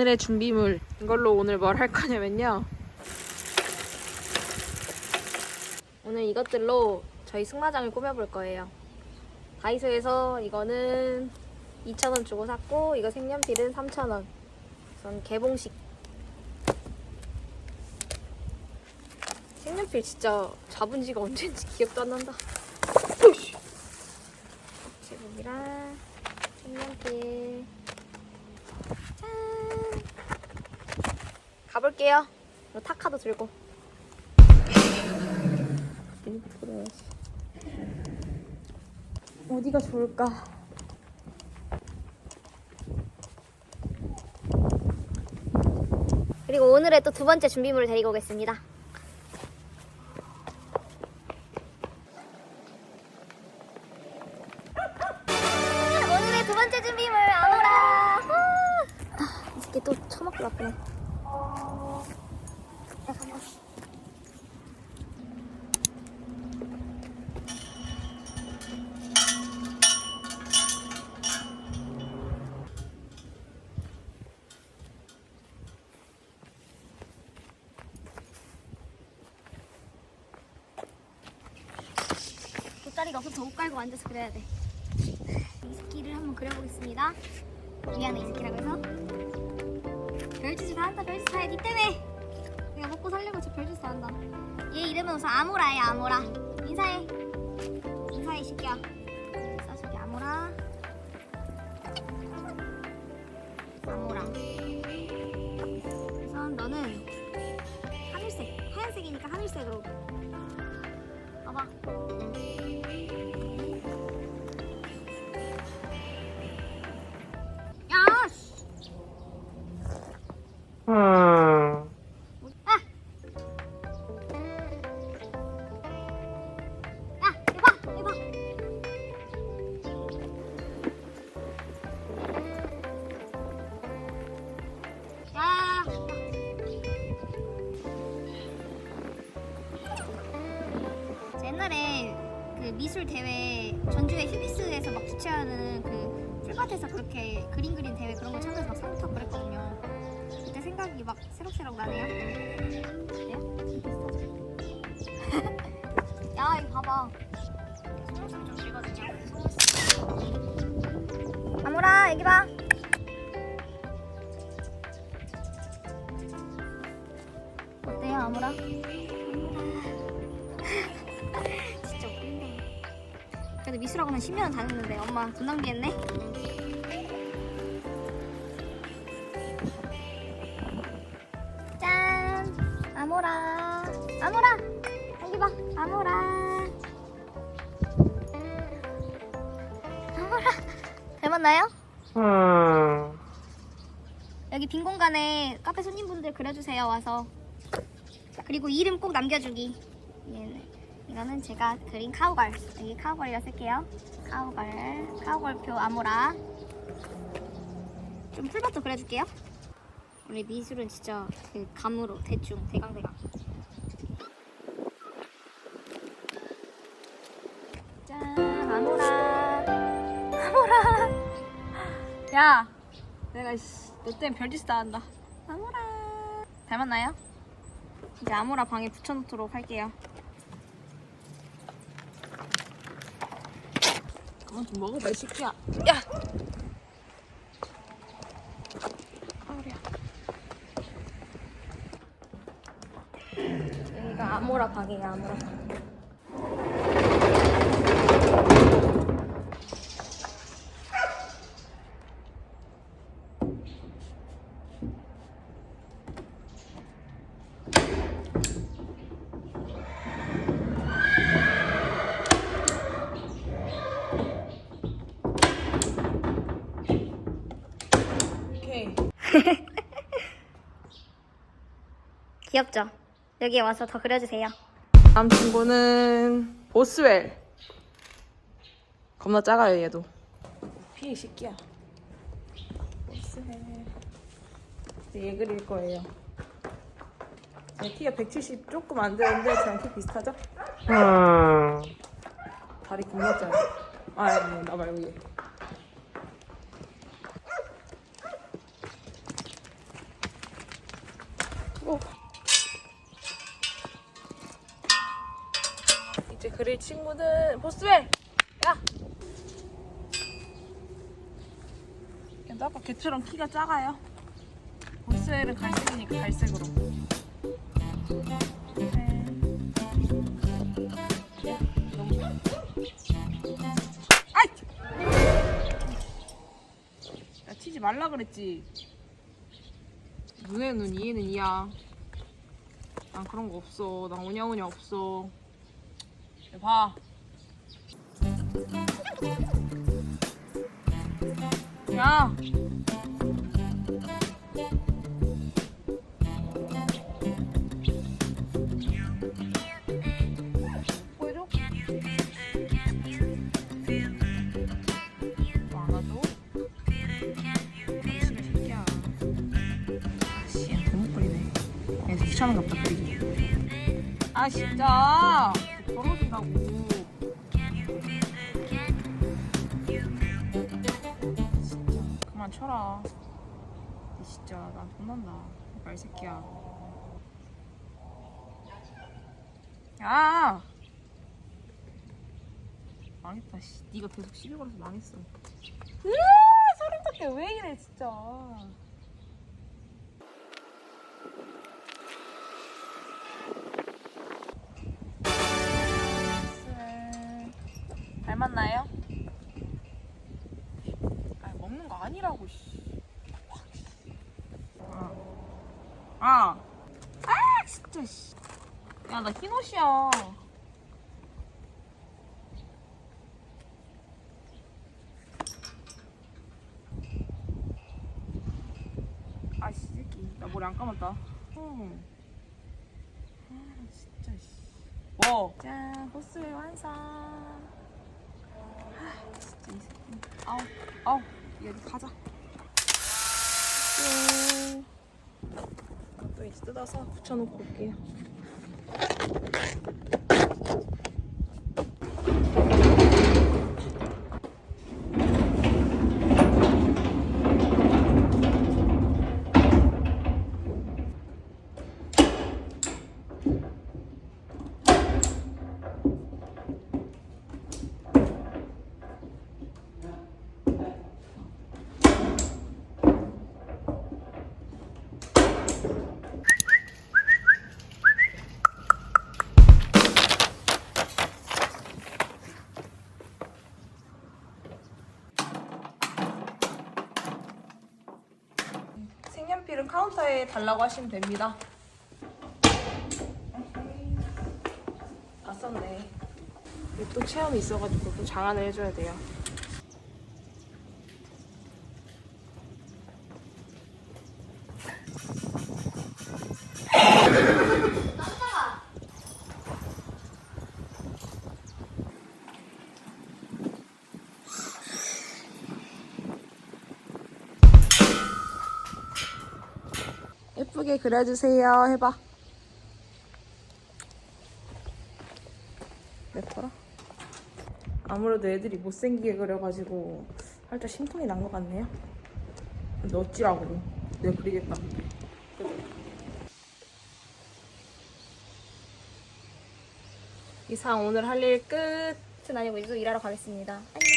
오늘의 준비물 이걸로 오늘 뭘 할 거냐면요. 오늘 이것들로 저희 승마장을 꾸며볼 거예요. 다이소에서 이거는 2,000원 주고 샀고 이거 색연필은 3,000원. 우선 개봉식. 색연필 진짜 잡은 지가 언젠지 기억도 안 난다. 제목이랑 색연필 가볼게요 이거 타카도 들고 어디가 좋을까 그리고 오늘의 또 두 번째 준비물을 데리고 오겠습니다. 오늘의 두 번째 준비물 아모라. 후! 아, 이 새끼 또 처먹고 나쁘네. 자리가 없어서 옷 깔고 앉아서 그려야 돼. 이 새끼를 한번 그려보겠습니다. 미안해 이 새끼라고 해서. 별짓을 다 한다 별짓 다 해 니 때문에. 내가 먹고 살려고 저 별짓 다 한다. 얘 이름은 우선 아모라야 아모라. 인사해. 인사해 이 새끼야. 인사 새끼 아모라. 아모라. 우선 너는 하늘색 하얀색이니까 하늘색으로. 봐봐. 옛날에 그 미술 대회 전주의 휴비스에서 막 주최하는 그 풀밭에서 그렇게 그림 그린 대회 그런 거 참여해서 막 타고 그랬거든요. 그때 생각이 막 새록새록 나네요. 그래요? 야, 이거 봐봐. 속눈썹 좀 길거든요. 속눈썹. 아무라, 여기 봐. 어때요, 아무라? 그래도 미술학원 한 10년 다녔는데 엄마 돈 낭비했네. 짠! 아모라! 아모라! 여기 봐! 아모라! 아모라! 닮았나요? 여기 빈 공간에 카페 손님분들 그려주세요 와서 그리고 이름 꼭 남겨주기 얘는, 이거는 제가 그린 카우걸. 여기 카우걸이라 쓸게요. 카우걸 카우걸표 아모라. 좀 풀밭도 그려줄게요. 원래 미술은 진짜 그 감으로 대충 대강대강. 짠 아모라. 아모라. 야 내가 씨, 너 때문에 별짓 다 한다. 아모라. 닮았나요? 이제 아모라 방에 붙여놓도록 할게요 그만 좀 먹어봐. 이 새끼야. 야. 여기가 아모라 방이에요 아모라. 방 귀엽죠? 여기에 와서 더 그려주세요. 다음 친구는 보스웰. 겁나 작아요 얘도. 피해 새끼야. 보스웰. 이제 얘 그릴 거예요. 제 키가 170 조금 안 되는데 저랑 키 비슷하죠? 다리 겁나 짧아. 아 아니 나 말고 얘 오. 이제 그릴 친구는 보스웰! 야! 얘도 아까 걔처럼 키가 작아요. 보스웰은 갈색이니까 갈색으로. 네. 야, 튀지 말라 그랬지. 눈에 눈, 이에는 이야. 난 그런 거 없어. 난 오냐오냐 없어. 야, 봐. 야! 보여줘? 뭐 새끼야. 아씨. 얘 귀찮은. 아, 진짜! 벌어진다고. 진짜, 그만 쳐라. 이 진짜, 난 혼난다. 말새끼야. 야! 망했다, 씨. 네가 계속 시비 걸어서 망했어. 으아! 소름 돋게 왜 이래, 진짜. 아니라고 씨. 아, 아, 아 진짜 씨. 야 나 흰 옷이야. 아씨 새끼 나 머리 안 감았다. 응. 아 진짜 씨. 뭐? 짠 보스의 완성. 아 진짜 이 새끼. 아우 아우 여기 가자. 짠. 또 이제 뜯어서 붙여놓고 올게요. 카운터에 달라고 하시면 됩니다. 다 썼네. 이거 또 체험이 있어가지고 또 장안을 해줘야 돼요. 예쁘게 그려주세요. 해봐. 예뻐라. 아무래도 애들이 못생기게 그려가지고 살짝 심통이 난 것 같네요. 근데 어찌라고. 내가 그리겠다. 이상 오늘 할 일 끝. 전 아니고 이제 일하러 가겠습니다. 안녕.